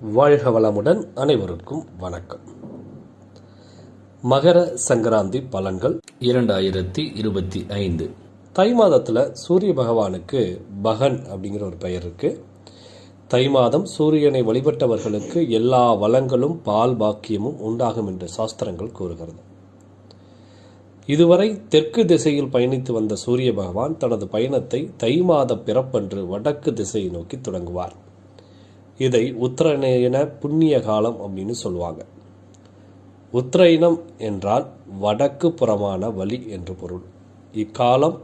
வாழ்க வளமுடன் அனைவருக்கும் வணக்கம். மகர சங்கராந்தி பலன்கள் இரண்டாயிரத்தி இருபத்தி ஐந்து. தை மாதத்தில் சூரிய பகவானுக்கு பகன் அப்படிங்கிற ஒரு பெயர் இருக்கு. தை மாதம் சூரியனை வழிபட்டவர்களுக்கு எல்லா வளங்களும் பால் பாக்கியமும் உண்டாகும் என்று சாஸ்திரங்கள் கூறுகிறது. இதுவரை தெற்கு திசையில் பயணித்து வந்த சூரிய பகவான் தனது பயணத்தை தை மாத பிறப்பன்று வடக்கு திசையை நோக்கி தொடங்குவார். இதை உத்தரநயன புண்ணிய காலம் அப்படின்னு சொல்லுவாங்க. உத்தரையினம் என்றால் வடக்கு புறமான வழி என்று பொருள். இக்காலம்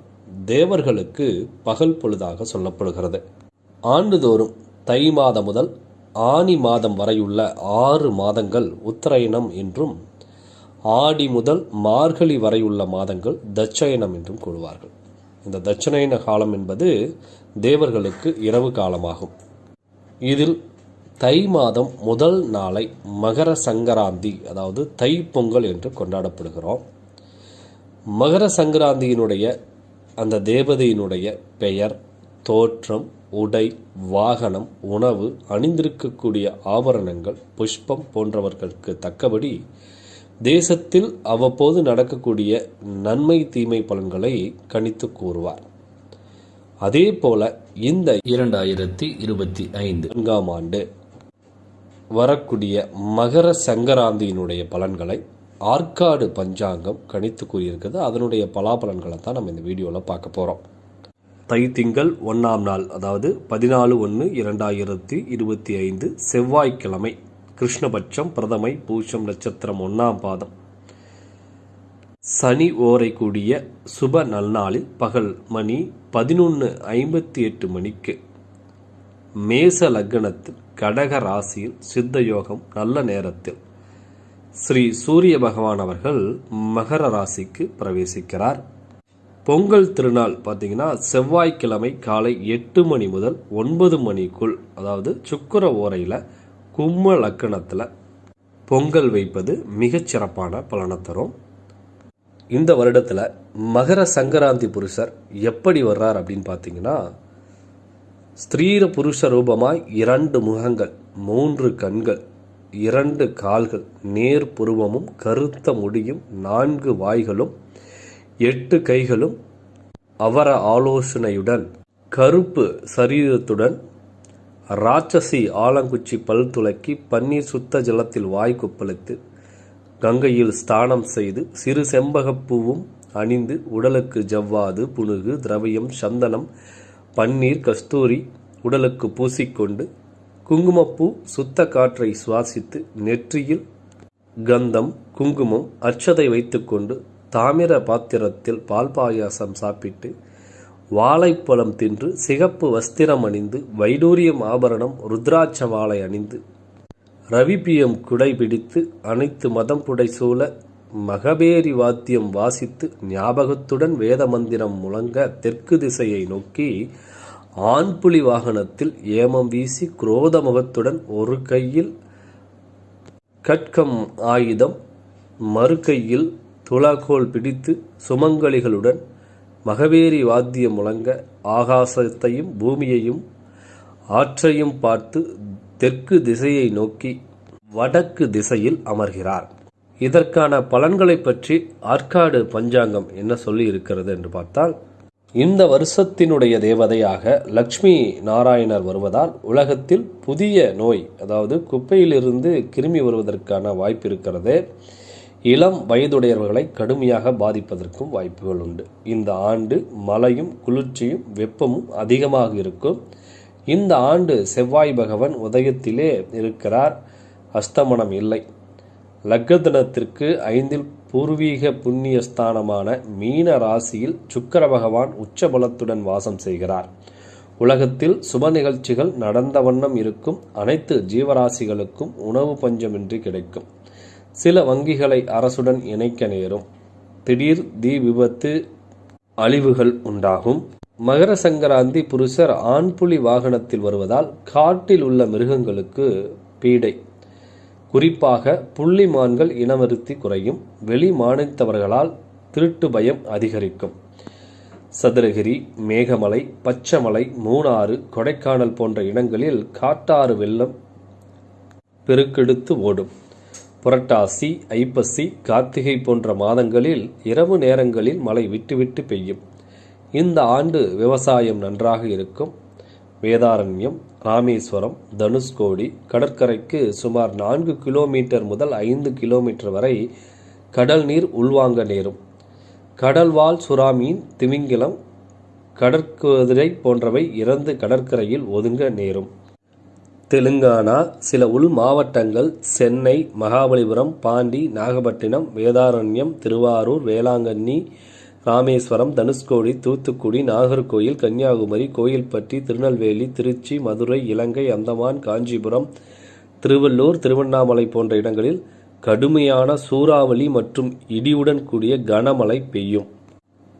தேவர்களுக்கு பகல் பொழுதாக சொல்லப்படுகிறது. ஆண்டுதோறும் தை மாதம் முதல் ஆனி மாதம் வரையுள்ள ஆறு மாதங்கள் உத்தராயணம் என்றும் ஆடி முதல் மார்கழி வரையுள்ள மாதங்கள் தட்சயனம் என்றும் கூறுவார்கள். இந்த தட்சணயன காலம் என்பது தேவர்களுக்கு இரவு காலமாகும். இதில் தை மாதம் முதல் நாளை மகர சங்கராந்தி அதாவது தை பொங்கல் என்று கொண்டாடப்படுகிறோம். மகர சங்கராந்தியினுடைய அந்த தேவதையினுடைய பெயர் தோற்றம் உடை வாகனம் உணவு அணிந்திருக்கக்கூடிய ஆபரணங்கள் புஷ்பம் போன்றவர்களுக்கு தக்கபடி தேசத்தில் அவ்வப்போது நடக்கக்கூடிய நன்மை தீமை பலன்களை கணித்து கூறுவார். அதே போல இந்த இரண்டாயிரத்தி இருபத்தி ஐந்து நான்காம் ஆண்டு வரக்கூடிய மகர சங்கராந்தியினுடைய பலன்களை ஆற்காடு பஞ்சாங்கம் கணித்து கூறியிருக்கிறது. அதனுடைய பலாபலன்களை தான் நம்ம இந்த வீடியோவில் பார்க்க போகிறோம் தை திங்கள் ஒன்றாம் நாள் அதாவது பதினாலு ஒன்று இரண்டாயிரத்தி இருபத்தி ஐந்து செவ்வாய்க்கிழமை கிருஷ்ணபட்சம் பிரதமை பூஷம் நட்சத்திரம் ஒன்றாம் பாதம். சனி ஓரை கூடிய சுப நல்நாளில் பகல் மணி பதினொன்று ஐம்பத்தி எட்டு மணிக்கு மேச லக்னத்தில் கடக ராசியில் சித்த யோகம் நல்ல நேரத்தில் ஸ்ரீ சூரிய பகவான் அவர்கள் மகர ராசிக்கு பிரவேசிக்கிறார். பொங்கல் திருநாள் பார்த்தீங்கன்னா செவ்வாய்க்கிழமை காலை எட்டு மணி முதல் ஒன்பது மணிக்குள் அதாவது சுக்கர ஓரையில் கும்ம லக்கணத்தில் பொங்கல் வைப்பது மிகச் சிறப்பான பலனை தரும். இந்த வருடத்தில் மகர சங்கராந்தி புருஷர் எப்படி வர்றார் அப்படின்னு பார்த்தீங்கன்னா ஸ்திரீர புருஷ ரூபமாய் இரண்டு முகங்கள் மூன்று கண்கள் இரண்டு கால்கள் நேர் புருவமும் கருத்த முடியும் நான்கு வாய்களும் எட்டு கைகளும் அவர ஆலோசனையுடன் கருப்பு சரீரத்துடன் ராட்சசி ஆலங்குச்சி பல் துலக்கி பன்னீர் சுத்த ஜலத்தில் வாய் கொப்பளித்து கங்கையில் ஸ்தானம் செய்து சிறு செம்பகப்பூவும் அணிந்து உடலுக்கு ஜவ்வாது புனுகு திரவியம் சந்தனம் பன்னீர் கஸ்தூரி உடலுக்கு பூசிக்கொண்டு குங்குமப்பூ சுத்த காற்றை சுவாசித்து நெற்றியில் கந்தம் குங்குமம் அச்சதை வைத்துக்கொண்டு தாமிர பாத்திரத்தில் பால் பாயாசம் சாப்பிட்டு வாழைப்பழம் தின்று சிகப்பு வஸ்திரம் அணிந்து வைடூரியம் ஆபரணம் ருத்ராட்ச மாலை அணிந்து ரவிபியம் குடை பிடித்து அனைத்து மதம் புடைசூழ மகபேரி வாத்தியம் வாசித்து ஞாபகத்துடன் வேத மந்திரம் முழங்க தெற்கு திசையை நோக்கி ஆண்புலி வாகனத்தில் ஏமம் வீசி குரோத முகத்துடன் ஒரு கையில் கட்கம் ஆயுதம் மறு கையில் துலாக்கோல் பிடித்து சுமங்கலிகளுடன் மகவேரி வாத்தியம் முழங்க ஆகாசத்தையும் பூமியையும் ஆற்றையும் பார்த்து தெற்கு திசையை நோக்கி வடக்கு திசையில் அமர்கிறார். இதற்கான பலன்களை பற்றி ஆற்காடு பஞ்சாங்கம் என்ன சொல்லி இருக்கிறது என்று பார்த்தால் இந்த வருஷத்தினுடைய தேவதையாக லக்ஷ்மி நாராயணர் வருவதால் உலகத்தில் புதிய நோய் அதாவது குப்பையிலிருந்து கிருமி வருவதற்கான வாய்ப்பு இருக்கிறது. இளம் வயதுடையவர்களை கடுமையாக பாதிப்பதற்கும் வாய்ப்புகள் உண்டு. இந்த ஆண்டு மழையும் குளிர்ச்சியும் வெப்பமும் அதிகமாக இருக்கும். இந்த ஆண்டு செவ்வாய் பகவான் உதயத்திலே இருக்கிறார். அஸ்தமனம் இல்லை. லக்கதனத்திற்கு ஐந்தில் பூர்வீக புண்ணிய ஸ்தானமான மீன ராசியில் சுக்கர பகவான் உச்சபலத்துடன் வாசம் செய்கிறார். உலகத்தில் சுப நிகழ்ச்சிகள் நடந்த வண்ணம் இருக்கும். அனைத்து ஜீவராசிகளுக்கும் உணவு பஞ்சமின்றி கிடைக்கும். சில வங்கிகளை அரசுடன் இணைக்க நேரும். திடீர் தீ விபத்து அழிவுகள் உண்டாகும். மகர சங்கராந்தி புருஷர் ஆண்புலி வாகனத்தில் வருவதால் காட்டில் உள்ள மிருகங்களுக்கு பீடை. குறிப்பாக புள்ளி மான்கள் இனவருத்தி குறையும் வெளி மாநிலத்தவர்களால் திருட்டு பயம் அதிகரிக்கும். சதுரகிரி மேகமலை பச்சைமலை மூணாறு கொடைக்கானல் போன்ற இடங்களில் காட்டாறு வெள்ளம் பெருக்கெடுத்து ஓடும். புரட்டாசி ஐப்பசி கார்த்திகை போன்ற மாதங்களில் இரவு நேரங்களில் மழை விட்டுவிட்டு பெய்யும். இந்த ஆண்டு விவசாயம் நன்றாக இருக்கும். வேதாரண்யம் ராமேஸ்வரம் தனுஷ்கோடி கடற்கரைக்கு சுமார் நான்கு கிலோமீட்டர் முதல் ஐந்து கிலோமீட்டர் வரை கடல் நீர் உள்வாங்க நேரும். கடல்வாழ் சுறாமீன் திமிங்கிலம் கடற்குதிரை போன்றவை இறந்து கடற்கரையில் ஒதுங்க நேரும். தெலுங்கானா சில உள் மாவட்டங்கள் சென்னை மகாபலிபுரம் பாண்டி நாகப்பட்டினம் வேதாரண்யம் திருவாரூர் வேளாங்கண்ணி ராமேஸ்வரம் தனுஷ்கோடி தூத்துக்குடி நாகர்கோயில் கன்னியாகுமரி கோயில்பட்டி திருநெல்வேலி திருச்சி மதுரை இலங்கை அந்தமான் காஞ்சிபுரம் திருவள்ளூர் திருவண்ணாமலை போன்ற இடங்களில் கடுமையான சூறாவளி மற்றும் இடியுடன் கூடிய கனமழை பெய்யும்.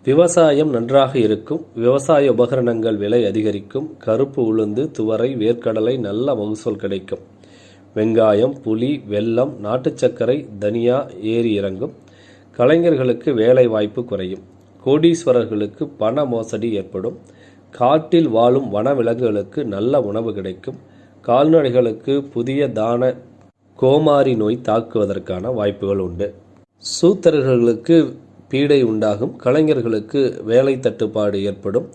விவசாயம் நன்றாக இருக்கும். விவசாய உபகரணங்கள் விலை அதிகரிக்கும். கருப்பு உளுந்து துவரை வேர்க்கடலை நல்ல மகசூல் கிடைக்கும். வெங்காயம் புளி வெல்லம் நாட்டுச் சர்க்கரை தனியா ஏறி இறங்கும். கலைஞர்களுக்கு வேலை வாய்ப்பு குறையும். கோடீஸ்வரர்களுக்கு பண மோசடி ஏற்படும். காட்டில் வாழும் வனவிலங்குகளுக்கு நல்ல உணவு கிடைக்கும். கால்நடைகளுக்கு புதிய தான கோமாரி நோய் தாக்குவதற்கான வாய்ப்புகள் உண்டு. சூத்திரர்களுக்கு பீடை உண்டாகும். கலைஞர்களுக்கு வேலை தட்டுப்பாடு ஏற்படும்.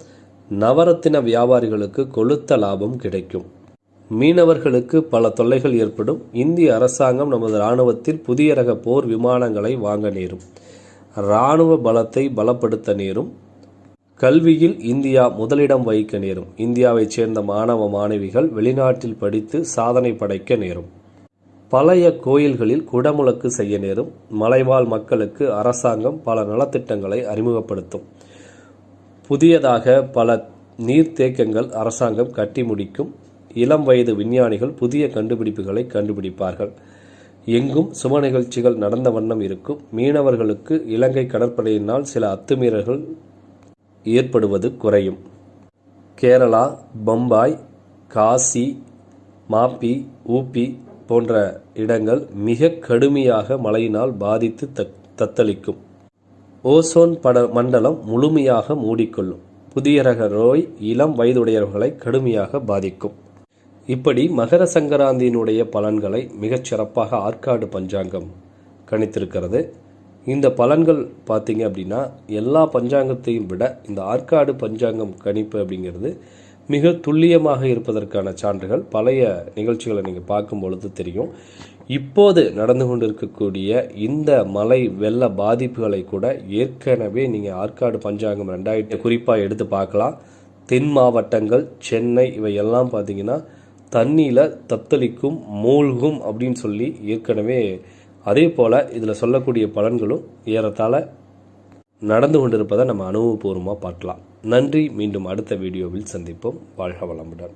நவரத்தின வியாபாரிகளுக்கு கொளுத்த லாபம் கிடைக்கும். மீனவர்களுக்கு பல தொல்லைகள் ஏற்படும். இந்திய அரசாங்கம் நமது இராணுவத்தில் புதிய ரக போர் விமானங்களை வாங்க நேரும். இராணுவ பலத்தை பலப்படுத்த நேரும். கல்வியில் இந்தியா முதலிடம் வகிக்க நேரும். இந்தியாவைச் சேர்ந்த மாணவ மாணவிகள் வெளிநாட்டில் படித்து சாதனை படைக்க நேரும். பழைய கோயில்களில் குடமுழக்கு செய்ய நேரும். மலைவாழ் மக்களுக்கு அரசாங்கம் பல நலத்திட்டங்களை அறிமுகப்படுத்தும். புதியதாக பல நீர்த்தேக்கங்கள் அரசாங்கம் கட்டி முடிக்கும். இளம் வயது விஞ்ஞானிகள் புதிய கண்டுபிடிப்புகளை கண்டுபிடிப்பார்கள். எங்கும் சுப நிகழ்ச்சிகள் நடந்த வண்ணம் இருக்கும். மீனவர்களுக்கு இலங்கை கடற்படையினால் சில அத்துமீறல்கள் ஏற்படுவது குறையும். கேரளா பம்பாய் காசி மாப்பி ஊப்பி போன்ற இடங்கள் மிக கடுமையாக மழையினால் பாதித்து தத் தத்தளிக்கும். ஓசோன் பட மண்டலம் முழுமையாக மூடிக்கொள்ளும். புதிய ரக நோய் இளம் வயதுடையவர்களை கடுமையாக பாதிக்கும். இப்படி மகர சங்கராந்தியினுடைய பலன்களை மிகச் சிறப்பாக ஆற்காடு பஞ்சாங்கம் கணித்திருக்கிறது. இந்த பலன்கள் பார்த்தீங்க அப்படின்னா எல்லா பஞ்சாங்கத்தையும் விட இந்த ஆற்காடு பஞ்சாங்கம் கணிப்பு அப்படிங்கிறது மிக துல்லியமாக இருப்பதற்கான சான்றுகள். பழைய நிகழ்ச்சிகளை நீங்கள் பார்க்கும் பொழுது தெரியும். இப்போது நடந்து கொண்டிருக்கக்கூடிய இந்த மலை வெள்ள பாதிப்புகளை கூட ஏற்கனவே நீங்கள் ஆற்காடு பஞ்சாங்கம் ரெண்டாயிரத்தி குறிப்பாக எடுத்து பார்க்கலாம். தென் மாவட்டங்கள் சென்னை இவை எல்லாம் பார்த்தீங்கன்னா தண்ணியில் தத்தளிக்கும் மூழ்கும் அப்படின்னு சொல்லி ஏற்கனவே அதே போல் இதில் சொல்லக்கூடிய பலன்களும் ஏறத்தாழ நடந்து கொண்டிருப்பதை நம்ம அனுபவபூர்வமாக பார்க்கலாம். நன்றி. மீண்டும் அடுத்த வீடியோவில் சந்திப்போம். வாழ்க வளமுடன்.